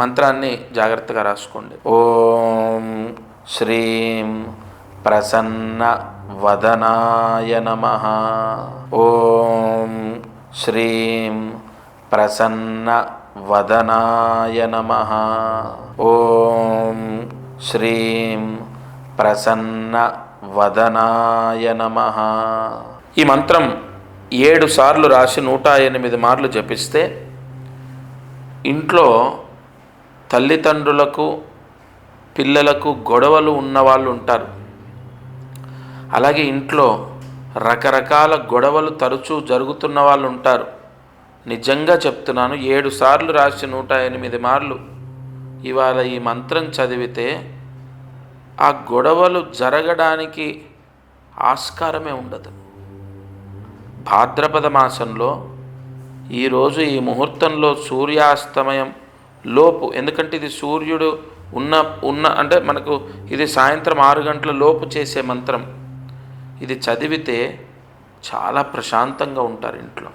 మంత్రాన్ని జాగ్రత్తగా రాసుకోండి. ఓం శ్రీం ప్రసన్న వదనాయ నమ. ఓం శ్రీం ప్రసన్న వదనాయ నమ. ఓం శ్రీం ప్రసన్న వదనాయ నమ. ఈ మంత్రం ఏడు సార్లు రాసి నూట ఎనిమిది మార్లు జపిస్తే ఇంట్లో తల్లిదండ్రులకు పిల్లలకు గొడవలు ఉన్నవాళ్ళు ఉంటారు. అలాగే ఇంట్లో రకరకాల గొడవలు తరచూ జరుగుతున్న వాళ్ళు ఉంటారు. నిజంగా చెప్తున్నాను ఏడు సార్లు రాసి నూట ఎనిమిది మార్లు ఇవాళ ఈ మంత్రం చదివితే ఆ గొడవలు జరగడానికి ఆస్కారమే ఉండదు. భాద్రపద మాసంలో ఈరోజు ఈ ముహూర్తంలో సూర్యాస్తమయం లోపు. ఎందుకంటే ఇది సూర్యుడు ఉన్న ఉన్న అంటే మనకు ఇది సాయంత్రం ఆరు గంటల లోపు చేసే మంత్రం. ఇది చదివితే చాలా ప్రశాంతంగా ఉంటారు ఇంట్లో.